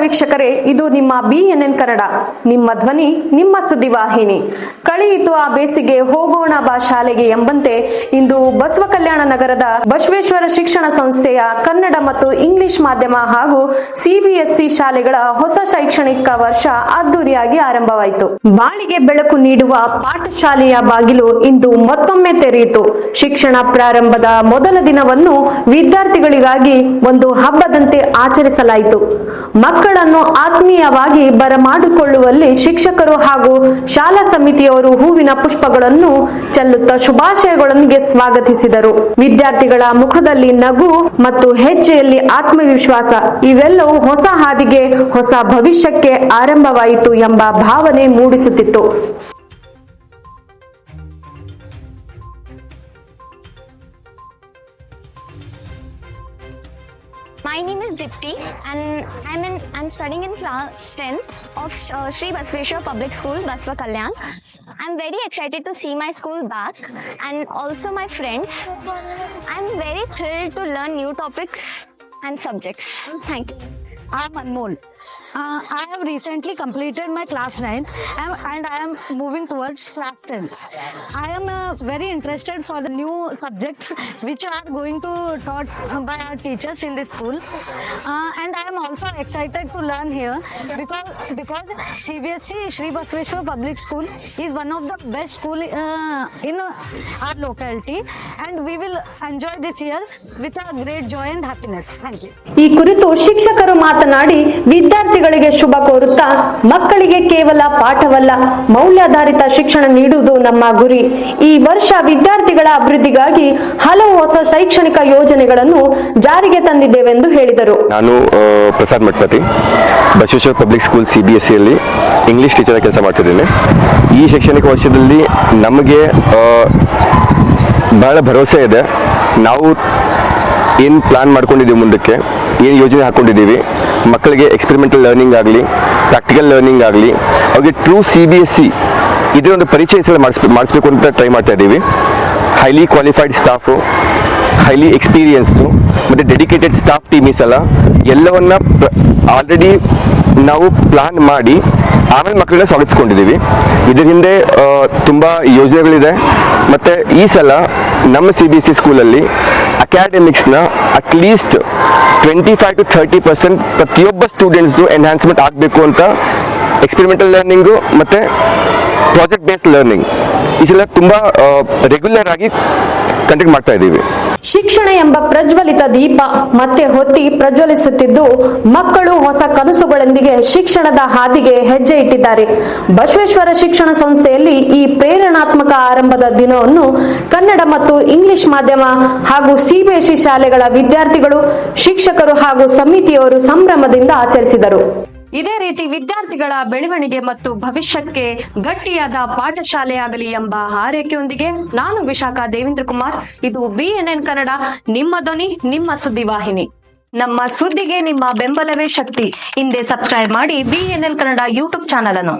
ವೀಕ್ಷಕರೇ, ಇದು ನಿಮ್ಮ ಬಿಎನ್ಎನ್ ಕನ್ನಡ. ನಿಮ್ಮ ಧ್ವನಿ, ನಿಮ್ಮ ಸುದ್ದಿವಾಹಿನಿ. ಕಳೆಯಿತು ಆ ಬೇಸಿಗೆ, ಹೋಗೋಣ ಬಾ ಶಾಲೆಗೆ ಎಂಬಂತೆ ಇಂದು ಬಸವ ಕಲ್ಯಾಣ ನಗರದ ಬಸವೇಶ್ವರ ಶಿಕ್ಷಣ ಸಂಸ್ಥೆಯ ಕನ್ನಡ ಮತ್ತು ಇಂಗ್ಲಿಷ್ ಮಾಧ್ಯಮ ಹಾಗೂ ಸಿಬಿಎಸ್ಇ ಶಾಲೆಗಳ ಹೊಸ ಶೈಕ್ಷಣಿಕ ವರ್ಷ ಅದ್ದೂರಿಯಾಗಿ ಆರಂಭವಾಯಿತು. ಬಾಳಿಗೆ ಬೆಳಕು ನೀಡುವ ಪಾಠಶಾಲೆಯ ಬಾಗಿಲು ಇಂದು ಮತ್ತೊಮ್ಮೆ ತೆರೆಯಿತು. ಶಿಕ್ಷಣ ಪ್ರಾರಂಭದ ಮೊದಲ ದಿನವನ್ನು ವಿದ್ಯಾರ್ಥಿಗಳಿಗಾಗಿ ಒಂದು ಹಬ್ಬದಂತೆ ಆಚರಿಸಲಾಯಿತು. ಮಕ್ಕಳನ್ನು ಆತ್ಮೀಯವಾಗಿ ಬರಮಾಡಿಕೊಳ್ಳುವಲ್ಲಿ ಶಿಕ್ಷಕರು ಹಾಗೂ ಶಾಲಾ ಸಮಿತಿಯವರು ಹೂವಿನ ಪುಷ್ಪಗಳನ್ನು ಚೆಲ್ಲುತ್ತಾ ಶುಭಾಶಯಗಳೊಂದಿಗೆ ಸ್ವಾಗತಿಸಿದರು. ವಿದ್ಯಾರ್ಥಿಗಳ ಮುಖದಲ್ಲಿ ನಗು ಮತ್ತು ಹೆಜ್ಜೆಯಲ್ಲಿ ಆತ್ಮವಿಶ್ವಾಸ, ಇವೆಲ್ಲವೂ ಹೊಸ ಹಾದಿಗೆ, ಹೊಸ ಭವಿಷ್ಯಕ್ಕೆ ಆರಂಭವಾಯಿತು ಎಂಬ ಭಾವನೆ ಮೂಡಿಸುತ್ತಿತ್ತು. My name is Dipti and I'm in I'm studying in class 10th of uh, Sri Basveshwar Public School, Basva Kalyan. I'm very excited to see my school back and also my friends. I'm very thrilled to learn new topics and subjects. Thank you. I'm Anmol. Uh, I have recently completed my class 9 and, and I am moving towards class 10. I am uh, very interested for the new subjects which are going to taught by our teachers in this school. Uh, and I am also excited to learn here because because CBSE Sri Basveshwar Public School is one of the best school uh, in our locality and we will enjoy this year with a great joy and happiness. Thank you. ಈ ಕುರಿತು ಶಿಕ್ಷಕರು ಮಾತನಾಡಿ ವಿದ್ಯಾರ್ಥಿಗಳಿಗೆ ಶುಭ ಕೋರುತ್ತಾ ಮಕ್ಕಳಿಗೆ ಕೇವಲ ಪಾಠವಲ್ಲ, ಮೌಲ್ಯಾಧಾರಿತ ಶಿಕ್ಷಣ ನೀಡುವುದು ನಮ್ಮ ಗುರಿ. ಈ ವರ್ಷ ವಿದ್ಯಾರ್ಥಿಗಳ ಅಭಿವೃದ್ಧಿಗಾಗಿ ಹಲವು ಹೊಸ ಶೈಕ್ಷಣಿಕ ಯೋಜನೆಗಳನ್ನು ಜಾರಿಗೆ ತಂದಿದ್ದೇವೆಂದು ಹೇಳಿದರು. ನಾನು Prasad Mathapati, Basaveshwara public school C B English teacher ಕೆಲಸ ಮಾಡ್ತಿದ್ದೇನೆ. ಈ ಶೈಕ್ಷಣಿಕ ವರ್ಷದಲ್ಲಿ ನಮಗೆ ಬಹಳ ಭರವಸೆ ಇದೆ. ನಾವು ಏನು ಪ್ಲಾನ್ ಮಾಡ್ಕೊಂಡಿದ್ದೀವಿ ಮುಂದಕ್ಕೆ? ಏನು ಯೋಜನೆ ಹಾಕ್ಕೊಂಡಿದ್ದೀವಿ ಮಕ್ಕಳಿಗೆ ಎಕ್ಸ್ಪೆರಿಮೆಂಟಲ್ ಲರ್ನಿಂಗ್ ಆಗಲಿ ಪ್ರಾಕ್ಟಿಕಲ್ ಲರ್ನಿಂಗ್ ಆಗಲಿ, ಅವ್ರಿಗೆ through C B S C ಇದೇ ಒಂದು ಪರಿಚಯ ಮಾಡಿಸ್ ಮಾಡಿಸ್ಬೇಕು ಅಂತ ಟ್ರೈ ಮಾಡ್ತಾ ಇದ್ದೀವಿ. Highly qualified staff highly experience ಮತ್ತು ಡೆಡಿಕೇಟೆಡ್ ಸ್ಟಾಫ್ ಟೀಮ್ ಈ ಸಲ ಎಲ್ಲವನ್ನ ಆಲ್ರೆಡಿ ನಾವು ಪ್ಲಾನ್ ಮಾಡಿ, ಆಮೇಲೆ ಮಕ್ಕಳನ್ನ ಸ್ವಾಗತಿಸ್ಕೊಂಡಿದ್ದೀವಿ. ಇದರ ಹಿಂದೆ ತುಂಬ ಯೋಜನೆಗಳಿದೆ. ಮತ್ತು ಈ ಸಲ ನಮ್ಮ ಸಿ ಬಿ ಎಸ್ ಸಿ ಸ್ಕೂಲಲ್ಲಿ ಅಕಾಡೆಮಿಕ್ಸ್ನ at least twenty five to thirty percent ಪ್ರತಿಯೊಬ್ಬ ಸ್ಟೂಡೆಂಟ್ಸ್ದು ಎನ್ಹಾನ್ಸ್ಮೆಂಟ್ ಆಗಬೇಕು ಅಂತ ಎಕ್ಸ್ಪೆರಿಮೆಂಟಲ್ ಲರ್ನಿಂಗು ಮತ್ತು ಪ್ರಾಜೆಕ್ಟ್ ಬೇಸ್ಡ್ ಲರ್ನಿಂಗ್ ಸಲ ತುಂಬ ರೆಗ್ಯುಲರ್ ಆಗಿ ಕಂಡಕ್ಟ್ ಮಾಡ್ತಾ ಇದ್ದೀವಿ. ಶಿಕ್ಷಣ ಎಂಬ ಪ್ರಜ್ವಲಿತ ದೀಪ ಮತ್ತೆ ಹೊತ್ತಿ ಪ್ರಜ್ವಲಿಸುತ್ತಿದ್ದು ಮಕ್ಕಳು ಹೊಸ ಕನಸುಗಳೊಂದಿಗೆ ಶಿಕ್ಷಣದ ಹಾದಿಗೆ ಹೆಜ್ಜೆ ಇಟ್ಟಿದ್ದಾರೆ. ಬಸವೇಶ್ವರ ಶಿಕ್ಷಣ ಸಂಸ್ಥೆಯಲ್ಲಿ ಈ ಪ್ರೇರಣಾತ್ಮಕ ಆರಂಭದ ದಿನವನ್ನು ಕನ್ನಡ ಮತ್ತು ಇಂಗ್ಲಿಷ್ ಮಾಧ್ಯಮ ಹಾಗೂ ಸಿಬಿಎಸ್ಇ ಶಾಲೆಗಳ ವಿದ್ಯಾರ್ಥಿಗಳು, ಶಿಕ್ಷಕರು ಹಾಗೂ ಸಮಿತಿಯವರು ಸಂಭ್ರಮದಿಂದ ಆಚರಿಸಿದರು. ಇದೇ ರೀತಿ ವಿದ್ಯಾರ್ಥಿಗಳ ಬೆಳವಣಿಗೆ ಮತ್ತು ಭವಿಷ್ಯಕ್ಕೆ ಗಟ್ಟಿಯಾದ ಪಾಠಶಾಲೆಯಾಗಲಿ ಎಂಬ ಹಾರೈಕೆಯೊಂದಿಗೆ ನಾನು ವಿಶಾಖ ದೇವೇಂದ್ರ ಕುಮಾರ್, ಇದು ಬಿಎನ್ಎನ್ ಕನ್ನಡ, ನಿಮ್ಮ ಧ್ವನಿ, ನಿಮ್ಮ ಸುದ್ದಿವಾಹಿನಿ ನಮ್ಮ ಸುದ್ದಿಗೆ ನಿಮ್ಮ ಬೆಂಬಲವೇ ಶಕ್ತಿ. ಹಿಂದೆ ಸಬ್ಸ್ಕ್ರೈಬ್ ಮಾಡಿ ಬಿಎನ್ಎನ್ ಕನ್ನಡ ಯೂಟ್ಯೂಬ್ ಚಾನಲ್ ಅನ್ನು.